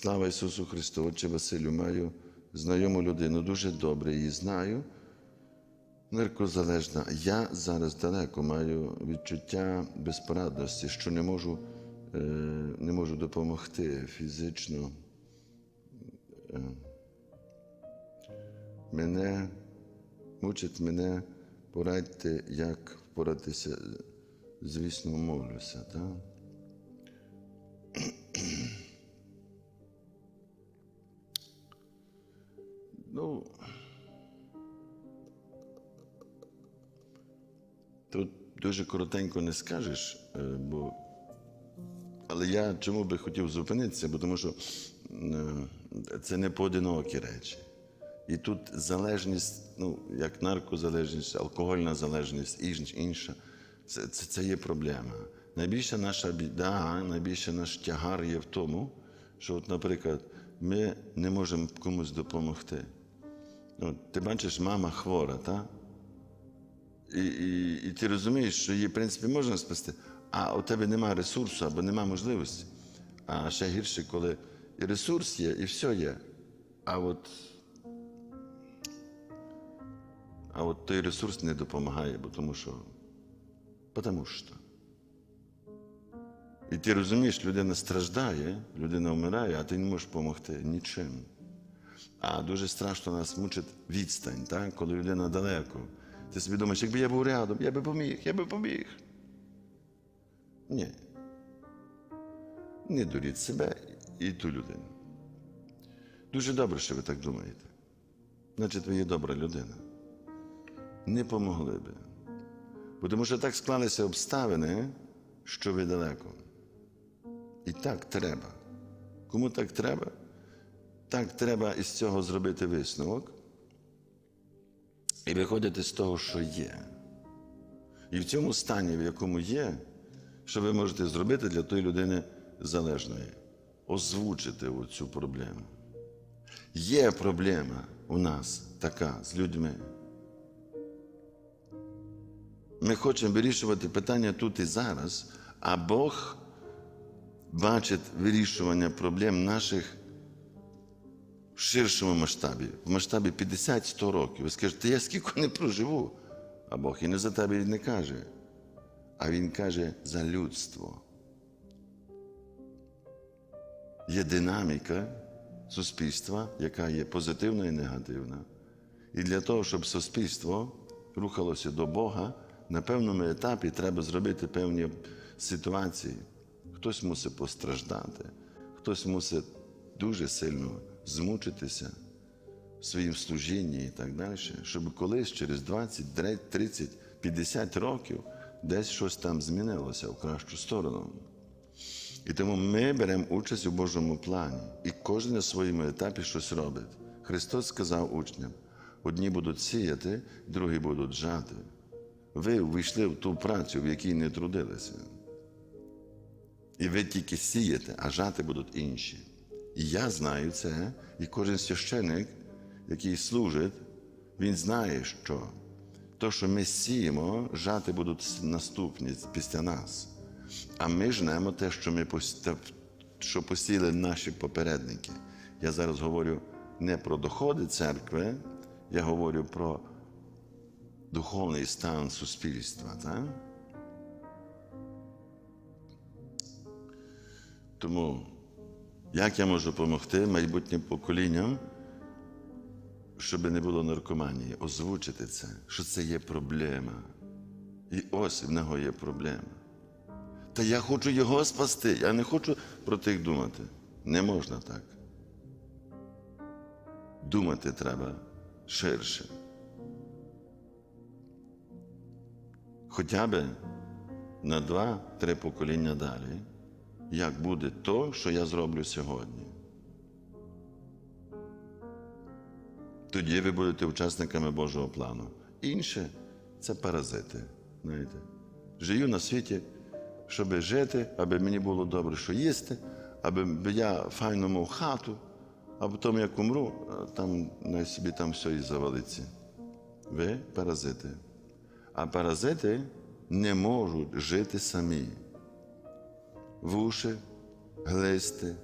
Слава Ісусу Христу, Отче Василю, маю знайому людину, дуже добре її знаю. Наркозалежна. Я зараз далеко маю відчуття безпорадності, що не можу, е, не можу допомогти фізично. Е, Мене мучить мене, порадьте, як впоратися. Звісно, молюся, так? Ну, тут дуже коротенько не скажеш, е, бо. Але я чому би хотів зупинитися, бо тому що е, це не поодинокі речі. І тут залежність, ну, як наркозалежність, алкогольна залежність інша, це, це, це є проблема. Найбільша наша біда, найбільше наш тягар є в тому, що, от, наприклад, ми не можемо комусь допомогти. Ну, ти бачиш, мама хвора, так? І, і, і ти розумієш, що її, в принципі, можна спасти, а у тебе немає ресурсу або немає можливості. А ще гірше, коли і ресурс є, і все є. А от, а от той ресурс не допомагає, бо тому що. Потому що. І ти розумієш, людина страждає, людина вмирає, а ти не можеш допомогти нічим. А дуже страшно нас мучить відстань, так? коли людина далеко. Ти собі думаєш, якби я був рядом, я би поміг, я би поміг. Ні. Не дуріть себе і ту людину. Дуже добре, що ви так думаєте. Значить, ви є добра людина. Не помогли би. Бо тому що так склалися обставини, що ви далеко. І так треба. Кому так треба? Так треба із цього зробити висновок і виходити з того, що є. І в цьому стані, в якому є, що ви можете зробити для тої людини залежної, озвучити цю проблему. Є проблема у нас така з людьми. Ми хочемо вирішувати питання тут і зараз, а Бог бачить вирішування проблем наших в ширшому масштабі, в масштабі 50-100 років. Ви скажете, я скільки не проживу, а Бог і не за тебе не каже, а Він каже за людство. Є динаміка суспільства, яка є позитивна і негативна. І для того, щоб суспільство рухалося до Бога, на певному етапі треба зробити певні ситуації. Хтось мусить постраждати, хтось мусить дуже сильно змучитися в своїм служінні і так далі, щоб колись через 20, 30, 50 років десь щось там змінилося в кращу сторону. І тому ми беремо участь у Божому плані, і кожен на своєму етапі щось робить. Христос сказав учням: одні будуть сіяти, другі будуть жати. Ви ввійшли в ту працю, в якій не трудилися. І ви тільки сієте, а жати будуть інші. І я знаю це, і кожен священик, який служить, він знає, що то, що ми сіємо, жати будуть наступні після нас. А ми жнемо те, що ми що посіяли наші попередники. Я зараз говорю не про доходи церкви, я говорю про духовний стан суспільства. Так? Тому як я можу допомогти майбутнім поколінням, щоб не було наркоманії, озвучити це, що це є проблема. І ось в нього є проблема. Та я хочу його спасти, я не хочу про тих думати. Не можна так. Думати треба ширше. Хоча б на два-три покоління далі, як буде то, що я зроблю сьогодні. Тоді ви будете учасниками Божого плану. Інше це паразити. Знаєте. Живу на світі, щоб жити, аби мені було добре, що їсти, аби я файно мав хату, а потім як умру, там на собі там все і завалиться. Ви паразити. А паразити не можуть жити самі. Вуші, глисти,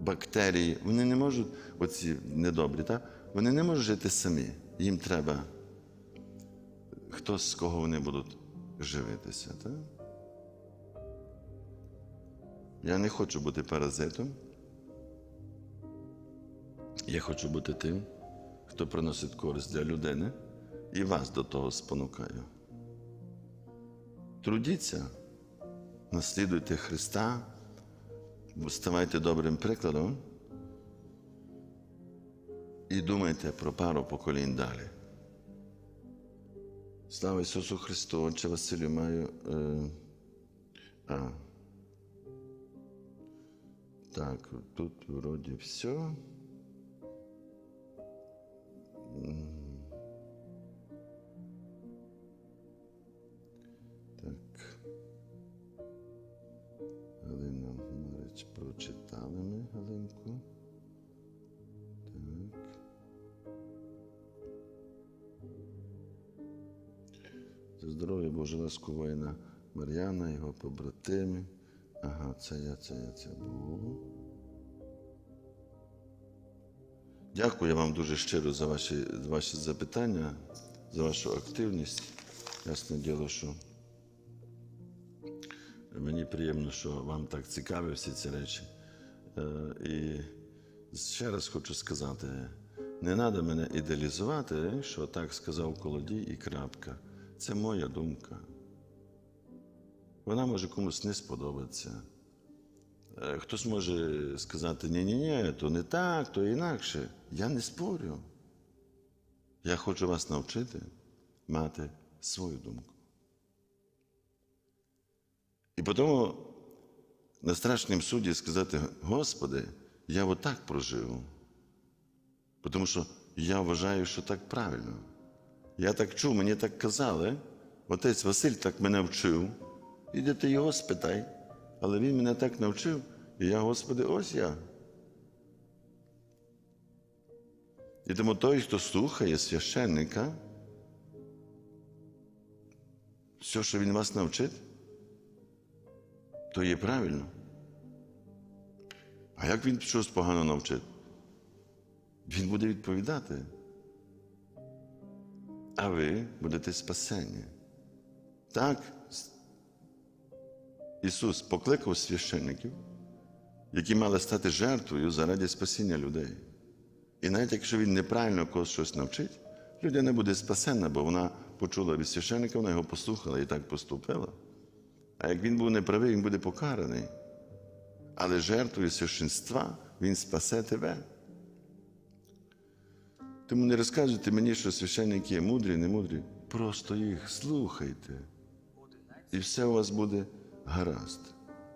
бактерії, вони не можуть, оці недобрі, так? вони не можуть жити самі. Їм треба хтось з кого вони будуть живитися. Так? Я не хочу бути паразитом. Я хочу бути тим, хто приносить користь для людини і вас до того спонукаю. Трудіться, наслідуйте Христа, ставайте добрим прикладом і думайте про пару поколінь далі. Слава Ісусу Христу, Отче Василю, маю. Е, а. Так, тут вроді все. Марич, прочитали ми Галинку. Так. За здоров'я Боже ласку воїна Мар'яна, його побратимів. Ага, це я, це я, це було. Дякую вам дуже щиро за ваші, за ваші запитання, за вашу активність. Ясне діло, що мені приємно, що вам так цікаві всі ці речі. Е, І ще раз хочу сказати: не треба мене ідеалізувати, що так сказав колодій і крапка. Це моя думка. Вона може комусь не сподобатися. Е, Хтось може сказати, ні ні ні то не так, то інакше. Я не спорю. Я хочу вас навчити мати свою думку. І потім на страшнім суді сказати, Господи, я отак прожив. Тому що я вважаю, що так правильно. Я так чув, мені так казали. Отець Василь так мене вчив. Іди ти його спитай. Але він мене так навчив, і я, Господи, ось я. І тому той, хто слухає священника, все, що він вас навчить, то є правильно. А як він щось погано навчить? Він буде відповідати. А ви будете спасені. Так, Ісус покликав священників, які мали стати жертвою заради спасіння людей. І навіть якщо він неправильно когось щось навчить, людина буде спасена, бо вона почула від священника, вона його послухала і так поступила. А як він був неправий, він буде покараний. Але жертвою священства він спасе тебе. Тому не розказуйте мені, що священники є мудрі, не мудрі. Просто їх слухайте. І все у вас буде гаразд.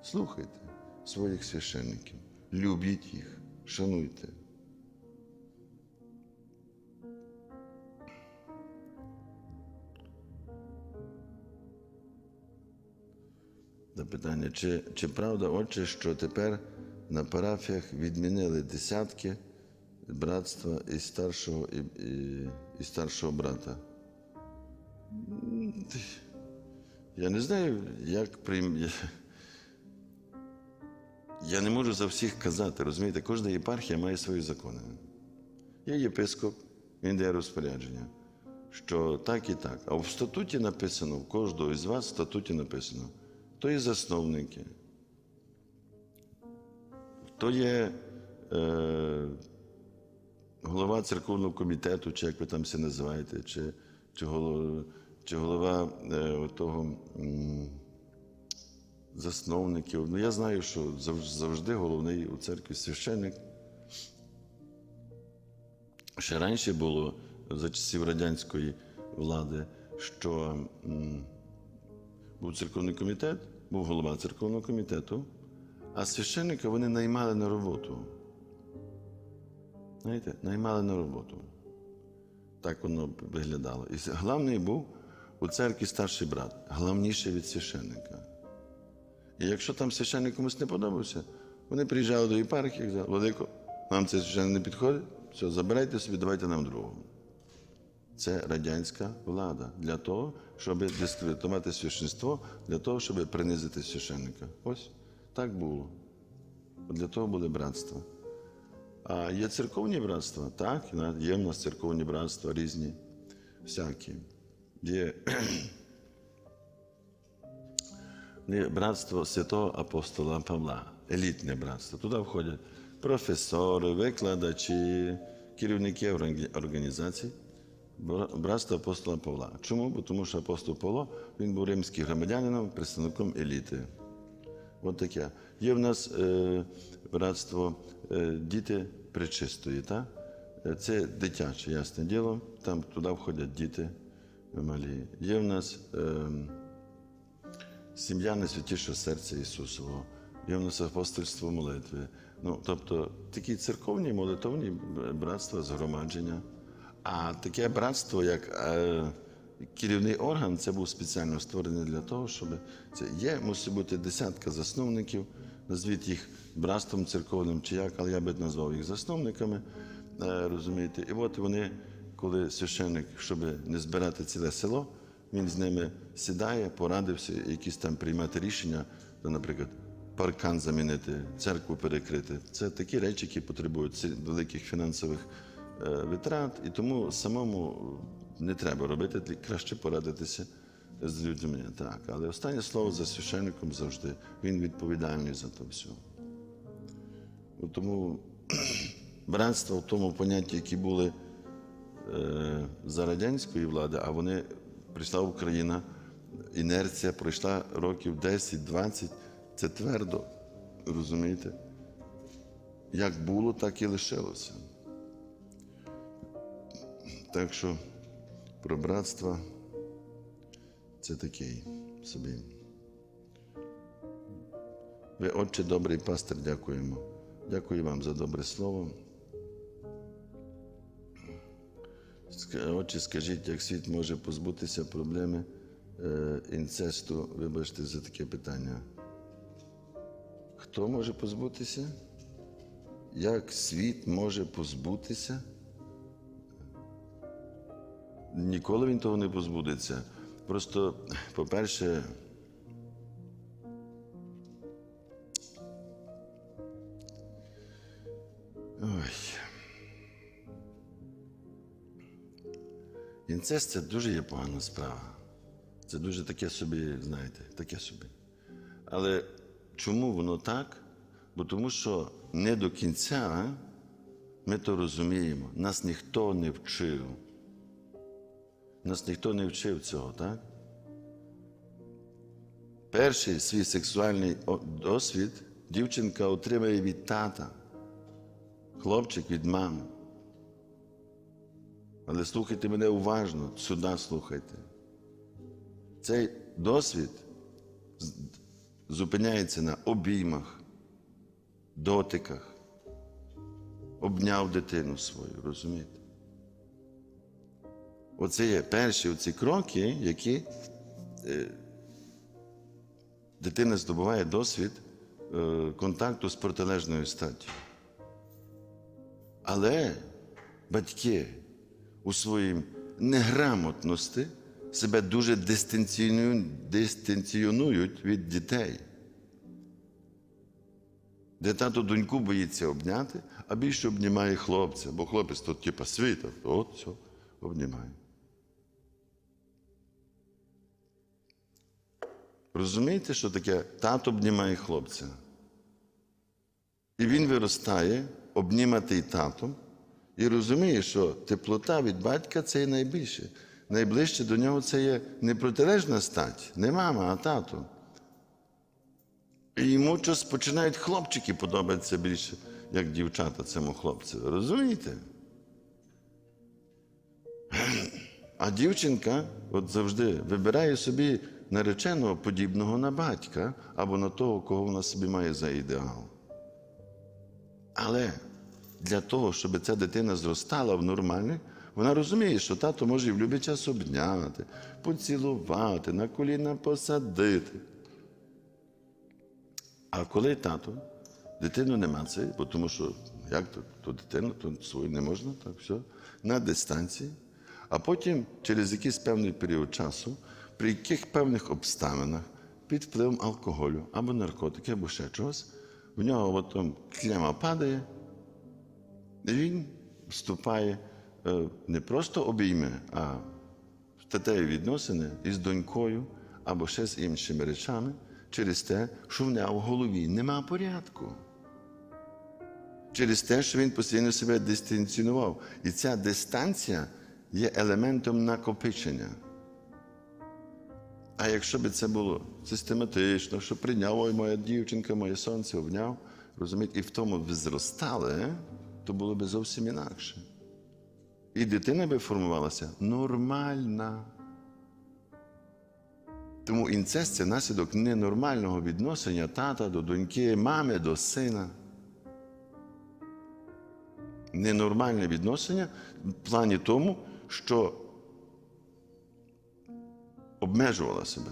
Слухайте своїх священників, любіть їх, шануйте. Запитання, чи, чи правда, отче, що тепер на парафіях відмінили десятки братства і старшого, і, і, і старшого брата? Я не знаю, як прийм... Я не можу за всіх казати, розумієте, кожна єпархія має свої закони. Є єпископ, він дає розпорядження, що так і так. А в статуті написано, в кожного із вас в статуті написано, хто є засновники, хто є е, голова церковного комітету, чи як ви там все називаєте, чи, чи, голова, чи голова е, того. засновників. Ну, я знаю, що завжди головний у церкві священник. Ще раніше було за часів радянської влади, що був церковний комітет, був голова церковного комітету, а священника вони наймали на роботу. Знаєте, наймали на роботу. Так воно виглядало. І головний був у церкві старший брат, головніший від священника. І якщо там священник комусь не подобався, вони приїжджали до єпархії і казали, Владико, нам цей священник не підходить, все, забирайте собі, давайте нам другого. Це радянська влада для того, щоб дискредитувати священство, для того, щоб принизити священника. Ось так було. Для того були братства. А є церковні братства, так, є в нас церковні братства різні, всякі. Є братство святого апостола Павла, елітне братство. Туди входять професори, викладачі, керівники орг- організацій. Бра- Братство апостола Павла. Чому? Бо тому що апостол Павло він був римським громадянином, представником еліти. От таке. Є в нас е, братство е, діти пречистої. Та? Е, Це дитяче, ясне діло. Там туди входять діти малі. Є в нас е, сім'я найсвятішого серця Ісусового. Є в нас апостольство молитви. Ну, тобто такі церковні молитовні братства, згромадження. А таке братство, як е, керівний орган, це був спеціально створений для того, щоб це є, мусить бути десятка засновників, назвіть їх братством церковним чи як, але я би назвав їх засновниками. Е, розумієте? І от вони, коли священник, щоб не збирати ціле село, він з ними сідає, порадився, якісь там приймати рішення, то, наприклад, паркан замінити, церкву перекрити. Це такі речі, які потребують великих фінансових витрат, і тому самому не треба робити, краще порадитися з людьми. Так, але останнє слово за священником завжди. Він відповідальний за то все. Тому братство в тому понятті, які були е, за радянської влади, а вони прийшла Україна, інерція пройшла років 10-20, це твердо, розумієте? Як було, так і лишилося. Так що про братство це такий собі. Ви, отче, добрий пастир, дякуємо. Дякую вам за добре слово. Отче, скажіть, як світ може позбутися проблеми е, інцесту? Вибачте за таке питання. Хто може позбутися? Як світ може позбутися? Ніколи він того не позбудеться. Просто, по-перше, ой. Інцест це дуже є погана справа. Це дуже таке собі, знаєте, таке собі. Але чому воно так? Бо тому що не до кінця ми то розуміємо. Нас ніхто не вчив. Нас ніхто не вчив цього, так? Перший свій сексуальний досвід дівчинка отримає від тата, хлопчик від мами. Але слухайте мене уважно, сюди слухайте. Цей досвід зупиняється на обіймах, дотиках, обняв дитину свою, розумієте? Оце є перші оці кроки, які е, дитина здобуває досвід е, контакту з протилежною статтю. Але батьки у своїй неграмотності себе дуже дистанціонують, від дітей. Де тато доньку боїться обняти, а більше обнімає хлопця, бо хлопець тут, типа, світа, от все, обнімає. Розумієте, що таке тато обнімає хлопця? І він виростає, обніматий татом, і розуміє, що теплота від батька це є найбільше. Найближче до нього це є не протилежна стать, не мама, а тато. І йому щось починають хлопчики подобатися більше, як дівчата цьому хлопцю. Розумієте? А дівчинка от завжди вибирає собі нареченого подібного на батька або на того, кого вона собі має за ідеал. Але для того, щоб ця дитина зростала в нормальних, вона розуміє, що тато може і в будь-який час обняти, поцілувати, на коліна посадити. А коли тато, дитину нема цієї, бо тому що як то, то дитину, то свою не можна, так все, на дистанції. А потім, через якийсь певний період часу, при яких певних обставинах, під впливом алкоголю або наркотики, або ще чогось, в нього от там падає, І він вступає е, не просто обійме, а в статеві відносини із донькою або ще з іншими речами через те, що в нього в голові нема порядку. Через те, що він постійно себе дистанціонував. І ця дистанція є елементом накопичення. А якщо б це було систематично, що прийняв ой, моя дівчинка, моє сонце обняв, розумієте, і в тому б зростали, то було б зовсім інакше. І дитина би формувалася нормальна. Тому інцест це наслідок ненормального відношення тата до доньки, мами до сина. Ненормальне відношення в плані тому, що обмежувала себе.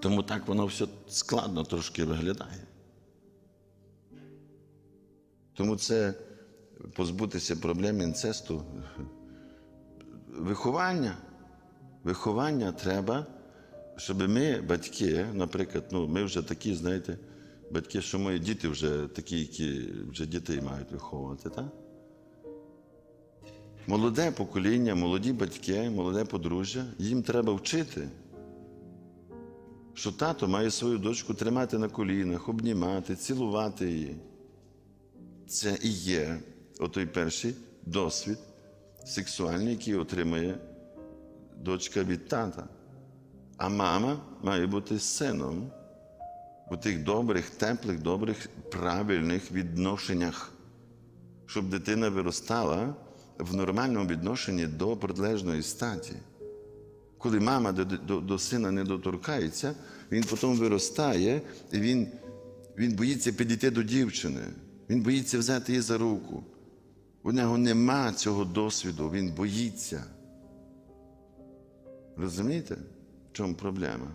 Тому так воно все складно трошки виглядає. Тому це позбутися проблем інцесту. Виховання. Виховання треба, щоб ми, батьки, наприклад, ну, ми вже такі, знаєте, батьки, що мої діти вже такі, які вже дітей мають виховувати, так? Молоде покоління, молоді батьки, молоде подружжя, їм треба вчити, що тато має свою дочку тримати на колінах, обнімати, цілувати її. Це і є отой перший досвід сексуальний, який отримує дочка від тата. А мама має бути сином у тих добрих, теплих, добрих, правильних відношеннях, щоб дитина виростала в нормальному відношенні до протилежної статі. Коли мама до, до, до сина не доторкається, він потім виростає і він, він боїться підійти до дівчини. Він боїться взяти її за руку. У нього нема цього досвіду, він боїться. Розумієте, в чому проблема?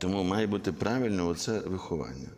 Тому має бути правильне оце виховання.